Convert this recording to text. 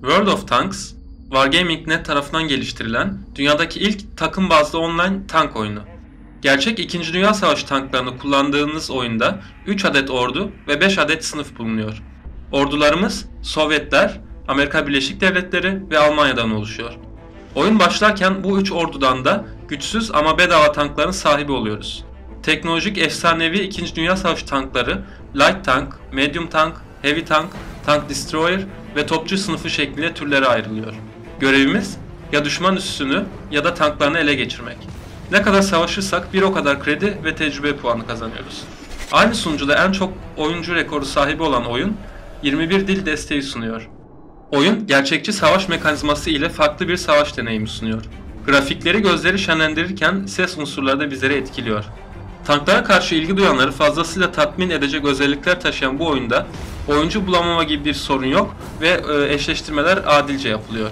World of Tanks, Wargaming.net tarafından geliştirilen dünyadaki ilk takım bazlı online tank oyunu. Gerçek 2. Dünya Savaşı tanklarını kullandığınız oyunda 3 adet ordu ve 5 adet sınıf bulunuyor. Ordularımız Sovyetler, Amerika Birleşik Devletleri ve Almanya'dan oluşuyor. Oyun başlarken bu 3 ordudan da güçsüz ama bedava tankların sahibi oluyoruz. Teknolojik efsanevi 2. Dünya Savaşı tankları Light Tank, Medium Tank, Heavy Tank, Tank Destroyer ve topçu sınıfı şeklinde türlere ayrılıyor. Görevimiz ya düşman üssünü ya da tanklarını ele geçirmek. Ne kadar savaşırsak bir o kadar kredi ve tecrübe puanı kazanıyoruz. Aynı sunucuda en çok oyuncu rekoru sahibi olan oyun 21 dil desteği sunuyor. Oyun gerçekçi savaş mekanizması ile farklı bir savaş deneyimi sunuyor. Grafikleri gözleri şenlendirirken ses unsurları da bizleri etkiliyor. Tanklara karşı ilgi duyanları fazlasıyla tatmin edecek özellikler taşıyan bu oyunda oyuncu bulamama gibi bir sorun yok ve e, eşleştirmeler adilce yapılıyor.